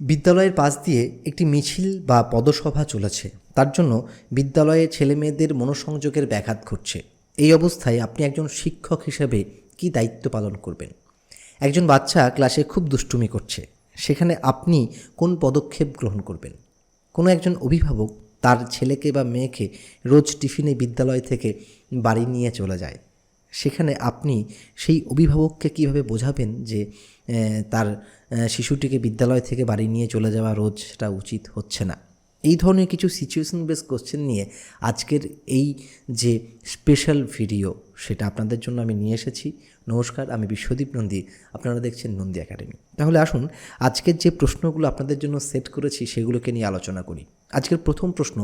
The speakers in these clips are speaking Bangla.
বিদ্যালয়ের পাশ দিয়ে একটি মিছিল বা পদসভা চলেছে। তার জন্য বিদ্যালয়ে ছেলেমেয়েদের মনোসংযোগের ব্যাঘাত ঘটছে। এই অবস্থায় আপনি একজন শিক্ষক হিসেবে কী দায়িত্ব পালন করবেন? একজন বাচ্চা ক্লাসে খুব দুষ্টুমি করছে। সেখানে আপনি কোন পদক্ষেপ গ্রহণ করবেন? কোনো একজন অভিভাবক তার ছেলেকে বা মেয়েকে রোজ টিফিনে বিদ্যালয় থেকে বাড়ি নিয়ে চলে যায়। সেখানে আপনি সেই অভিভাবককে কীভাবে বোঝাবেন যে তার শিশুটিকে বিদ্যালয় থেকে বাড়ি নিয়ে চলে যাওয়া রোজ সেটা উচিত হচ্ছে না? এই ধরনের কিছু সিচুয়েশন বেস কোশ্চেন নিয়ে আজকের এই যে স্পেশাল ভিডিও সেটা আপনাদের জন্য আমি নিয়ে এসেছি। নমস্কার, আমি বিশ্বদীপ নন্দী, আপনারা দেখছেন নন্দী একাডেমি। তাহলে আসুন, আজকের যে প্রশ্নগুলো আপনাদের জন্য সেট করেছি সেগুলোকে নিয়ে আলোচনা করি। আজকের প্রথম প্রশ্ন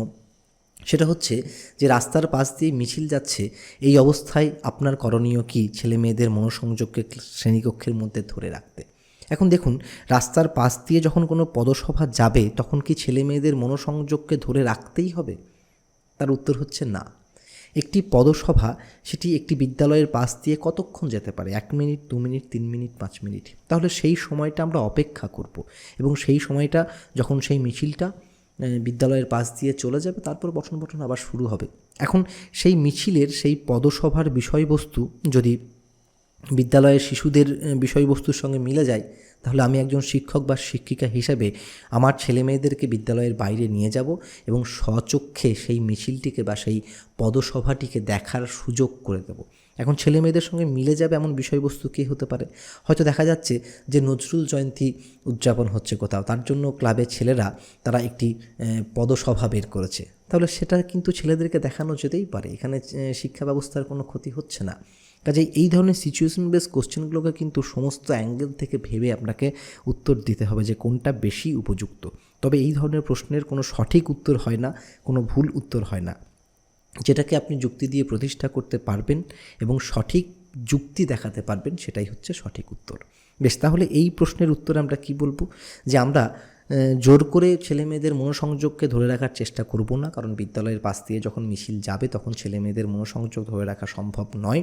সেটা হচ্ছে যে রাস্তার পাশ দিয়ে মিছিল যাচ্ছে, এই অবস্থায় আপনার করণীয় কি? ছেলে মেয়েদের মনোসংযোগকে শ্রেণীকক্ষের মধ্যে ধরে রাখতে। এখন দেখুন, রাস্তার পাশ দিয়ে যখন কোনো পদসভা যাবে, তখন কি ছেলে মেয়েদের মনোসংযোগকে ধরে রাখতেই হবে? তার উত্তর হচ্ছে না। একটি পদসভা, সেটি একটি বিদ্যালয়ের পাশ দিয়ে কতক্ষণ যেতে পারে? এক মিনিট, দু মিনিট, তিন মিনিট, পাঁচ মিনিট? তাহলে সেই সময়টা আমরা অপেক্ষা করব এবং সেই সময়টা, যখন সেই মিছিলটা বিদ্যালয়ের পাশ দিয়ে চলে যাবে, তারপর বটন বটন আবার শুরু হবে। এখন সেই মিছিলের, সেই পদসভার বিষয়বস্তু যদি বিদ্যালয়ের শিশুদের বিষয়বস্তুর সঙ্গে মিলে যায়, তাহলে আমি একজন শিক্ষক বা শিক্ষিকা হিসেবে আমার ছেলে মেয়েদেরকে বিদ্যালয়ের বাইরে নিয়ে যাব এবং স্বচক্ষে সেই মিছিলটিকে বা সেই পদসভাটিকে দেখার সুযোগ করে দেব। এখন ছেলে মেয়েদের সঙ্গে মিলে যাবে এমন বিষয়বস্তু কী হতে পারে? হয়তো দেখা যাচ্ছে যে নজরুল জয়ন্তী উদযাপন হচ্ছে কোথাও। তার জন্য ক্লাবের ছেলেরা, তারা একটি পদসভা বের করেছে। তাহলে সেটা কিন্তু ছেলেদেরকে দেখানো যেতেই পারে। এখানে শিক্ষা ব্যবস্থার কোনো ক্ষতি হচ্ছে না। কাজে এই ধরনের সিচুয়েশন বেস কোশ্চেনগুলোকে কিন্তু সমস্ত অ্যাঙ্গেল থেকে ভেবে আপনাকে উত্তর দিতে হবে যে কোনটা বেশি উপযুক্ত। তবে এই ধরনের প্রশ্নের কোনো সঠিক উত্তর হয় না, কোনো ভুল উত্তর হয় না। যেটাকে আপনি যুক্তি দিয়ে প্রতিষ্ঠা করতে পারবেন এবং সঠিক যুক্তি দেখাতে পারবেন, সেটাই হচ্ছে সঠিক উত্তর। বেশ, তাহলে এই প্রশ্নের উত্তরে আমরা কি বলব? যে আমরা জোর করে ছেলে মেয়েদের মনোসংযোগকে ধরে রাখার চেষ্টা করব না, কারণ বিদ্যালয়ের পাশ দিয়ে যখন মিছিল যাবে, তখন ছেলে মেয়েদের মনোসংযোগ ধরে রাখা সম্ভব নয়।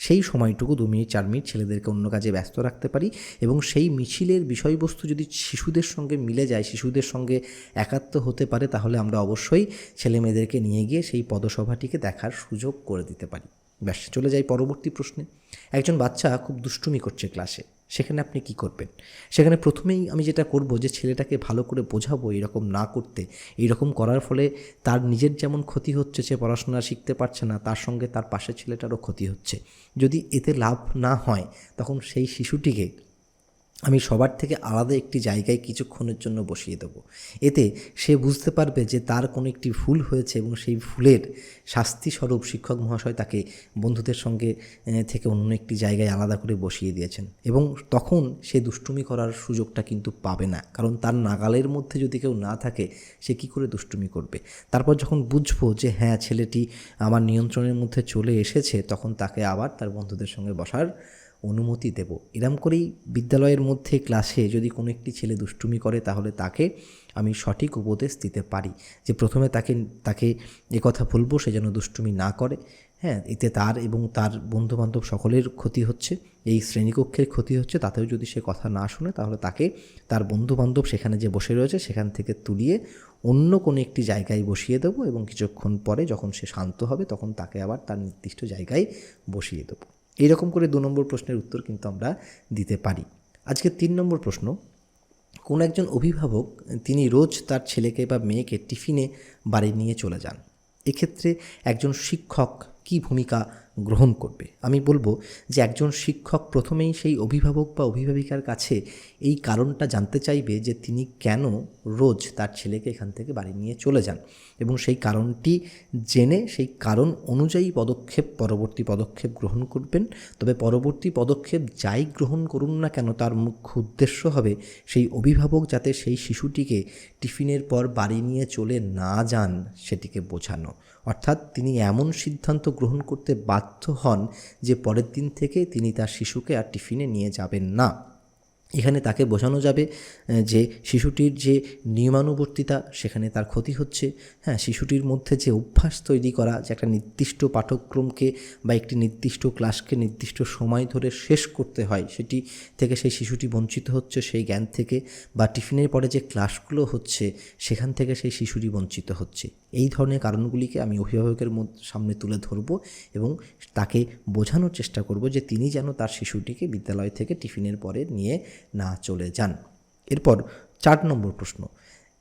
সেই সময়টুকু দু মিনিট, চার মিনিট ছেলেদেরকে অন্য কাজে ব্যস্ত রাখতে পারি এবং সেই মিছিলের বিষয়বস্তু যদি শিশুদের সঙ্গে মিলে যায়, শিশুদের সঙ্গে একাত্ম হতে পারে, তাহলে আমরা অবশ্যই ছেলে মেয়েদেরকে নিয়ে গিয়ে সেই পদসভাটিকে দেখার সুযোগ করে দিতে পারি। ব্যাস, চলে যাই পরবর্তী প্রশ্নে। একজন বাচ্চা খুব দুষ্টুমি করছে ক্লাসে সেখানে আপনি কি করবেন? সেখানে প্রথমেই আমি যেটা করব যে ছেলেটাকে ভালো করে বোঝাবো এরকম না করতে। এইরকম করার ফলে তার নিজের যেমন ক্ষতি হচ্ছে, সে পড়াশোনা শিখতে পারছে না, তার সঙ্গে তার পাশের ছেলেটারও ক্ষতি হচ্ছে। যদি এতে লাভ না হয়, তখন সেই শিশুটিকে আমি সবার থেকে আলাদা একটি জায়গায় কিছুক্ষণের জন্য বসিয়ে দেবো। এতে সে বুঝতে পারবে যে তার কোনো একটি ভুল হয়েছে এবং সেই ভুলের শাস্তিস্বরূপ শিক্ষক মহাশয় তাকে বন্ধুদের সঙ্গে থেকে অন্য একটি জায়গায় আলাদা করে বসিয়ে দিয়েছেন এবং তখন সে দুষ্টুমি করার সুযোগটা কিন্তু পাবে না। কারণ তার নাগালের মধ্যে যদি কেউ না থাকে, সে কি করে দুষ্টুমি করবে? তারপর যখন বুঝব যে হ্যাঁ ছেলেটি আমার নিয়ন্ত্রণের মধ্যে চলে এসেছে, তখন তাকে আবার তার বন্ধুদের সঙ্গে বসার অনুমতি দেব। এরম করেই বিদ্যালয়ের মধ্যে ক্লাসে যদি কোনো একটি ছেলে দুষ্টুমি করে, তাহলে তাকে আমি সঠিক উপদেশ দিতে পারি যে প্রথমে তাকে তাকে কথা বলব, সে যেন দুষ্টুমি না করে। হ্যাঁ এতে তার এবং তার বন্ধুবান্ধব সকলের ক্ষতি হচ্ছে, এই শ্রেণীকক্ষের ক্ষতি হচ্ছে, তাতেও যদি সে কথা না শুনে, তাহলে তাকে তার বন্ধুবান্ধব সেখানে যে বসে রয়েছে, সেখান থেকে তুলিয়ে অন্য কোনো একটি জায়গায় বসিয়ে দেবো এবং কিছুক্ষণ পরে যখন সে শান্ত হবে, তখন তাকে আবার তার নির্দিষ্ট জায়গায় বসিয়ে দেবো। এইরকম করে দু নম্বর প্রশ্নের উত্তর কিন্তু আমরা দিতে পারি। আজকে তিন নম্বর প্রশ্ন, কোন একজন অভিভাবক তিনি রোজ তার ছেলেকে বা মেয়েকে টিফিনে বাড়ি নিয়ে চলে যান? এক্ষেত্রে একজন শিক্ষক কী ভূমিকা গ্রহণ করবে। আমি বলব যে একজন শিক্ষক প্রথমেই সেই অভিভাবক বা অভিভাবিকার কাছে এই কারণটা জানতে চাইবে যে তিনি কেন রোজ তার ছেলেকে এখান থেকে বাড়ি নিয়ে চলে যান এবং সেই কারণটি জেনে, সেই কারণ অনুযায়ী পদক্ষেপ, পরবর্তী পদক্ষেপ গ্রহণ করবেন। তবে পরবর্তী পদক্ষেপ যাই গ্রহণ করুন না কেন, তার মুখ্য উদ্দেশ্য হবে সেই অভিভাবক যাতে সেই শিশুটিকে টিফিনের পর বাড়ি নিয়ে চলে না যান, সেটিকে বোঝানো। অর্থাৎ তিনি এমন সিদ্ধান্ত গ্রহণ করতে বাধ্য হন যে পরের দিন থেকে তিনি তার শিশুকে আর টিফিনে নিয়ে যাবেন না। এখানে তাকে বোঝানো যাবে যে শিশুটির যে নিয়মানুবর্তিতা, সেখানে তার ক্ষতি হচ্ছে। হ্যাঁ শিশুটির মধ্যে যে অভ্যাস তৈরি করা, যে একটা নির্দিষ্ট পাঠ্যক্রমকে বা একটি নির্দিষ্ট ক্লাসকে নির্দিষ্ট সময় ধরে শেষ করতে হয়, সেটি থেকে সেই শিশুটি বঞ্চিত হচ্ছে, সেই জ্ঞান থেকে বা টিফিনের পরে যে ক্লাসগুলো হচ্ছে, সেখান থেকে সেই শিশুটি বঞ্চিত হচ্ছে। এই ধরনের কারণগুলিকে আমি অভিভাবকের সামনে তুলে ধরব এবং তাকে বোঝানোর চেষ্টা করব যে তিনি যেন তার শিশুটিকে বিদ্যালয় থেকে টিফিনের পরে নিয়ে না চলে যান। এরপর চার নম্বর প্রশ্ন।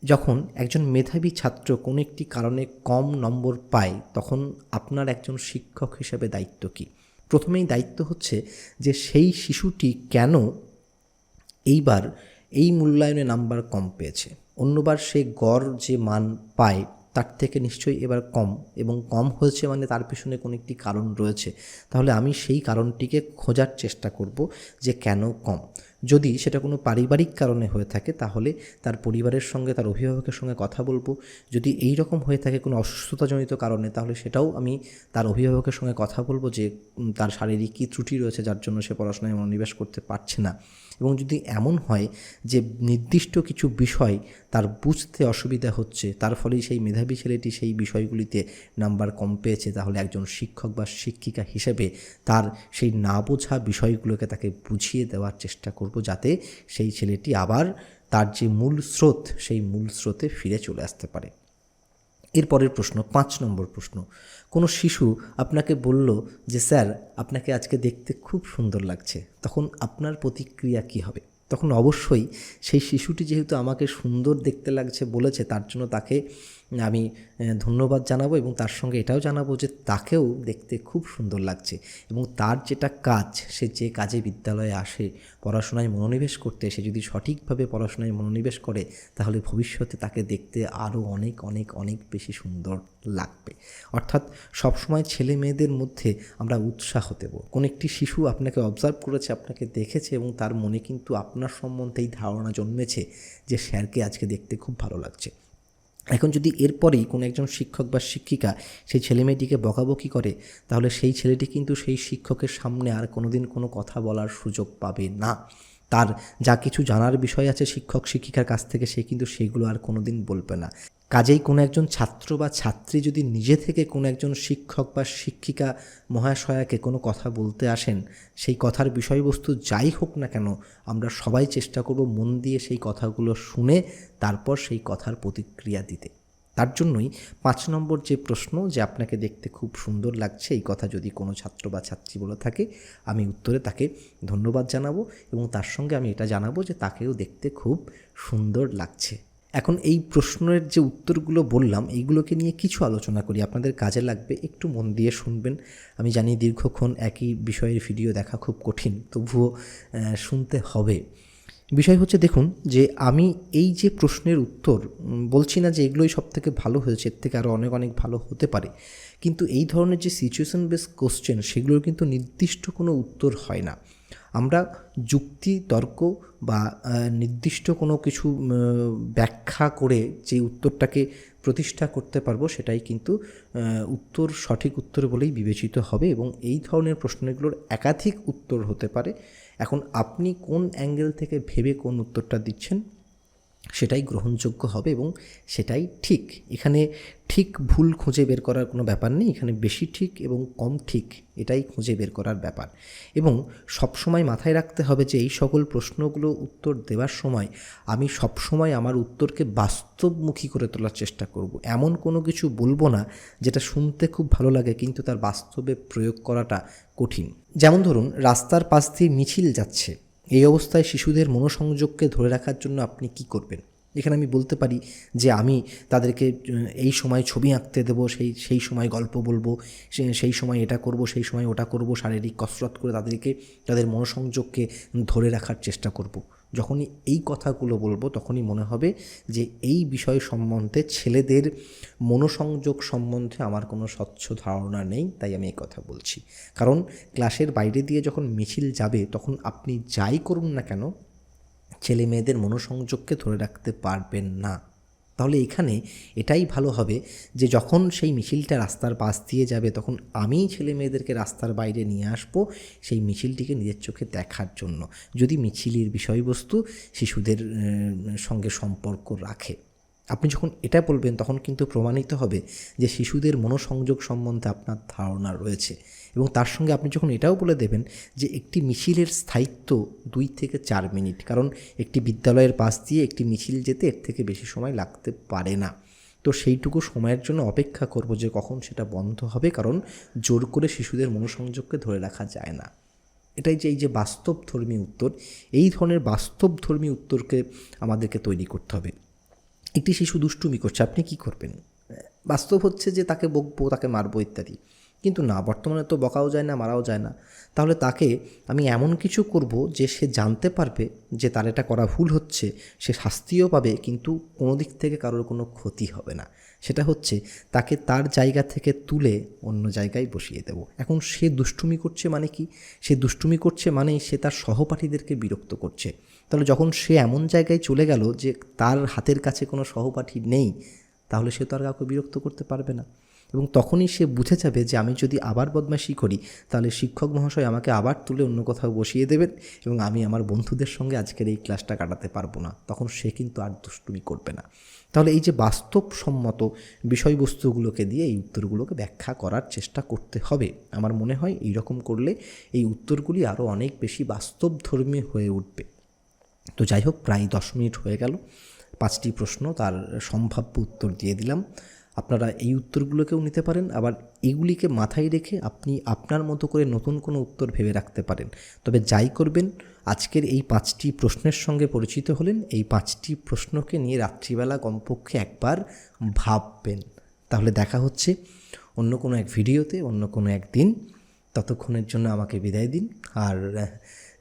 যখন একজন মেধাবী ছাত্র কোনো একটি কারণে কম নম্বর পায়, তখন আপনার একজন শিক্ষক হিসেবে দায়িত্ব কী? প্রথমেই দায়িত্ব হচ্ছে যে সেই শিশুটি কেন এইবার এই মূল্যায়নে নাম্বার কম পেয়েছে। অন্যবার সে গড় যে মান পায় তার থেকে নিশ্চয়ই এবার কম এবং কম হয়েছে মানে তার পিছনে কোনো একটি কারণ রয়েছে। তাহলে আমি সেই কারণটিকে খোঁজার চেষ্টা করব যে কেন কম। যদি সেটা কোনো পারিবারিক কারণে হয়ে থাকে, তাহলে তার পরিবারের সঙ্গে, তার অভিভাবকের সঙ্গে কথা বলব। যদি এই রকম হয়ে থাকে কোনো অসুস্থতাজনিত কারণে, তাহলে সেটাও আমি তার অভিভাবকের সঙ্গে কথা বলব যে তার শারীরিক কী ত্রুটি রয়েছে যার জন্য সে পড়াশোনায় মনোনিবেশ করতে পারছে না। এবং যদি এমন হয় যে নির্দিষ্ট কিছু বিষয় তার বুঝতে অসুবিধা হচ্ছে, তার ফলে সেই মেধাবী ছেলেটি সেই বিষয়গুলিতে নাম্বার কম পেয়েছে, তাহলে একজন শিক্ষক বা শিক্ষিকা হিসেবে তার সেই না বোঝা বিষয়গুলোকে তাকে বুঝিয়ে দেওয়ার চেষ্টা করব যাতে সেই ছেলেটি আবার তার যে মূল স্রোত, সেই মূল স্রোতে ফিরে চলে আসতে পারে। এরপরের প্রশ্ন, পাঁচ নম্বর প্রশ্ন। কোনো শিশু আপনাকে বলল যে, স্যার, আপনাকে আজকে দেখতে খুব সুন্দর লাগছে। তখন আপনার প্রতিক্রিয়া কি হবে? তখন অবশ্যই সেই শিশুটি যেহেতু আমাকে সুন্দর দেখতে লাগছে বলেছে, তার জন্য তাকে আমি ধন্যবাদ জানাব এবং তার সঙ্গে এটাও জানাব যে তাকেও দেখতে খুব সুন্দর লাগছে এবং তার যেটা কাজ, সে যে কাজে বিদ্যালয়ে আসে, পড়াশোনায় মনোনিবেশ করতে, সে যদি সঠিকভাবে পড়াশোনায় মনোনিবেশ করে, তাহলে ভবিষ্যতে তাকে দেখতে আরও অনেক অনেক অনেক বেশি সুন্দর লাগবে। অর্থাৎ সবসময় ছেলে মেয়েদের মধ্যে আমরা উৎসাহ দেব। কোন একটি শিশু আপনাকে অবজার্ভ করেছে, আপনাকে দেখেছে এবং তার মনে কিন্তু আপনার সম্বন্ধে এই ধারণা জন্মেছে যে স্যারকে আজকে দেখতে খুব ভালো লাগছে। এখন যদি এরপরেই কোনো একজন শিক্ষক বা শিক্ষিকা সেই ছেলে মেয়েটিকে বকাবকি করে, তাহলে সেই ছেলেটি কিন্তু সেই শিক্ষকের সামনে আর কোনোদিন কোনো কথা বলার সুযোগ পাবে না। তার যা কিছু জানার বিষয় আছে শিক্ষক শিক্ষিকার কাছ থেকে, সে কিন্তু সেগুলো আর কোনোদিন বলবে না। কাজেই কোনো একজন ছাত্র বা ছাত্রী যদি নিজে থেকে কোনো একজন শিক্ষক বা শিক্ষিকা মহাশয়াকে কোনো কথা বলতে আসেন, সেই কথার বিষয়বস্তু যাই হোক না কেন, আমরা সবাই চেষ্টা করব মন দিয়ে সেই কথাগুলো শুনে তারপর সেই কথার প্রতিক্রিয়া দিতে। তার জন্যই পাঁচ নম্বর যে প্রশ্ন যে আপনাকে দেখতে খুব সুন্দর লাগছে, এই কথা যদি কোনো ছাত্র বা ছাত্রী বলে থাকে, আমি উত্তরে তাকে ধন্যবাদ জানাব এবং তার সঙ্গে আমি এটা জানাব যে তাকেও দেখতে খুব সুন্দর লাগছে। এখন এই প্রশ্নের যে উত্তরগুলো বললাম, এইগুলোকে নিয়ে কিছু আলোচনা করি। আপনাদের কাজে লাগবে, একটু মন দিয়ে শুনবেন। আমি জানি দীর্ঘক্ষণ একই বিষয়ের ভিডিও দেখা খুব কঠিন, তবুও শুনতে হবে। বিষয় হচ্ছে দেখুন যে, আমি এই যে প্রশ্নের উত্তর বলছি না যে এগুলোই সব থেকে ভালো হয়েছে, এর থেকে আরও অনেক অনেক ভালো হতে পারে। কিন্তু এই ধরনের যে সিচুয়েশন বেস কোশ্চেন সেগুলোর কিন্তু নির্দিষ্ট কোনো উত্তর হয় না। আমরা যুক্তি, তর্ক বা নির্দিষ্ট কোনো কিছু ব্যাখ্যা করে যে উত্তরটাকে প্রতিষ্ঠা করতে পারব সেটাই কিন্তু উত্তর সঠিক উত্তর বলেই বিবেচিত হবে এবং এই ধরনের প্রশ্নগুলোর একাধিক উত্তর হতে পারে। এখন আপনি কোন অ্যাঙ্গেল থেকে ভেবে কোন উত্তরটা দিচ্ছেন? সেটাই গ্রহণযোগ্য হবে এবং সেটাই ঠিক। এখানে ঠিক ভুল খুঁজে বের করার কোনো ব্যাপার নেই, এখানে বেশি ঠিক এবং কম ঠিক, এটাই খুঁজে বের করার ব্যাপার। এবং সবসময় মাথায় রাখতে হবে যে এই সকল প্রশ্নগুলো উত্তর দেওয়ার সময় আমি সবসময় আমার উত্তরকে বাস্তবমুখী করে তোলার চেষ্টা করব। এমন কোনো কিছু বলব না যেটা শুনতে খুব ভালো লাগে কিন্তু তার বাস্তবে প্রয়োগ করাটা কঠিন। যেমন ধরুন, রাস্তার পাশ দিয়ে মিছিল যাচ্ছে। এই অবস্থায় শিশুদের মনোসংযোগকে ধরে রাখার জন্য আপনি কি করবেন এখানে আমি বলতে পারি যে আমি তাদেরকে এই সময় ছবি আঁকতে দেবো, সেই সেই সময় গল্প বলব সেই সময় এটা করব, সেই সময় ওটা করব, শারীরিক কসরত করে তাদেরকে, তাদের মনোসংযোগকে ধরে রাখার চেষ্টা করব। যখনই এই কথাগুলো বলব, তখনই মনে হবে যে এই বিষয় সম্বন্ধে ছেলেদের মনোসংযোগ সম্বন্ধে আমার কোনো স্বচ্ছ ধারণা নেই, তাই আমি এই কথা বলছি। কারণ ক্লাসের বাইরে দিয়ে যখন মিছিল যাবে, তখন আপনি যাই করুন না কেন, ছেলে মেয়েদের মনোসংযোগকে ধরে রাখতে পারবেন না। তাহলে এখানে এটাই ভালো হবে যে যখন সেই মিছিলটা রাস্তার পাশ দিয়ে যাবে, তখন আমি ছেলে মেয়েদেরকে রাস্তার বাইরে নিয়ে আসব সেই মিছিলটিকে নিজের চোখে দেখার জন্য। যদি মিছিলের বিষয়বস্তু শিশুদের সঙ্গে সম্পর্ক রাখে। আপনি যখন এটা বলবেন, তখন কিন্তু প্রমাণিত হবে যে শিশুদের মনোসংযোগ সম্বন্ধে আপনার ধারণা রয়েছে। এবং তার সঙ্গে আপনি যখন এটাও বলে দেবেন যে একটি মিছিলের স্থায়িত্ব দুই থেকে চার মিনিট, কারণ একটি বিদ্যালয়ের পাশ দিয়ে একটি মিছিল যেতে এর থেকে বেশি সময় লাগতে পারে না। তো সেইটুকু সময়ের জন্য অপেক্ষা করব যে কখন সেটা বন্ধ হবে, কারণ জোর করে শিশুদের মনোসংযোগকে ধরে রাখা যায় না। এটাই যে এই যে বাস্তব ধর্মী উত্তর, এই ধরনের বাস্তব ধর্মী উত্তরকে আমাদেরকে তৈরি করতে হবে। একটি শিশু দুষ্টুমি করছে, আপনি কি করবেন? বাস্তব হচ্ছে যে তাকে বকবো, তাকে মারবো ইত্যাদি। কিন্তু না, বর্তমানে তো বকাও যায় না, মারাও যায় না। তাহলে তাকে আমি এমন কিছু করব যে সে জানতে পারবে যে তার এটা করা ভুল হচ্ছে, সে শাস্তিও পাবে, কিন্তু কোনো দিক থেকে কারোর কোনো ক্ষতি হবে না। সেটা হচ্ছে তাকে তার জায়গা থেকে তুলে অন্য জায়গায় বসিয়ে দেব। এখন সে দুষ্টুমি করছে মানে কি? সে দুষ্টুমি করছে মানেই সে তার সহপাঠীদেরকে বিরক্ত করছে। তাহলে যখন সে এমন জায়গায় চলে গেল যে তার হাতের কাছে কোনো সহপাঠী নেই, তাহলে সে তো আর কাউকে বিরক্ত করতে পারবে না। এবং তখনই সে বুঝে যাবে যে আমি যদি আবার বদমাশি করি, তাহলে শিক্ষক মহাশয় আমাকে আবার তুলে অন্য কোথাও বসিয়ে দেবেন এবং আমি আমার বন্ধুদের সঙ্গে আজকের এই ক্লাসটা কাটাতে পারব না। তখন সে কিন্তু আর দুষ্টুমি করবে না। তাহলে এই যে বাস্তবসম্মত বিষয়বস্তুগুলোকে দিয়ে এই উত্তরগুলোকে ব্যাখ্যা করার চেষ্টা করতে হবে। আমার মনে হয় এই রকম করলে এই উত্তরগুলি আরও অনেক বেশি বাস্তবধর্মী হয়ে উঠবে। তো যাই হোক, প্রায় দশ মিনিট হয়ে গেল। পাঁচটি প্রশ্ন, তার সম্ভাব্য উত্তর দিয়ে দিলাম। আপনারা এই উত্তরগুলোকেও নিতে পারেন, আবার এগুলিকে মাথায় রেখে আপনি আপনার মতো করে নতুন কোনো উত্তর ভেবে রাখতে পারেন। তবে যাই করবেন, আজকের এই পাঁচটি প্রশ্নের সঙ্গে পরিচিত হলেন, এই পাঁচটি প্রশ্নকে নিয়ে রাত্রিবেলা কমপক্ষে একবার ভাববেন। তাহলে দেখা হচ্ছে অন্য কোনো এক ভিডিওতে, অন্য কোনো একদিন। ততক্ষণের জন্য আমাকে বিদায় দিন, আর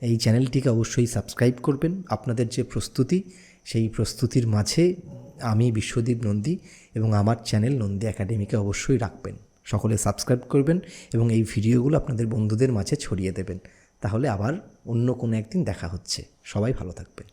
এই চ্যানেলটিকে অবশ্যই সাবস্ক্রাইব করবেন। আপনাদের যে প্রস্তুতি, সেই প্রস্তুতির মাঝে আমি বিশ্বদীপ নন্দী এবং আমার চ্যানেল নন্দী একাডেমিকে অবশ্যই রাখবেন। সকলে সাবস্ক্রাইব করবেন এবং এই ভিডিওগুলো আপনাদের বন্ধুদের মাঝে ছড়িয়ে দেবেন। তাহলে আবার অন্য কোনো একদিন দেখা হচ্ছে। সবাই ভালো থাকবেন।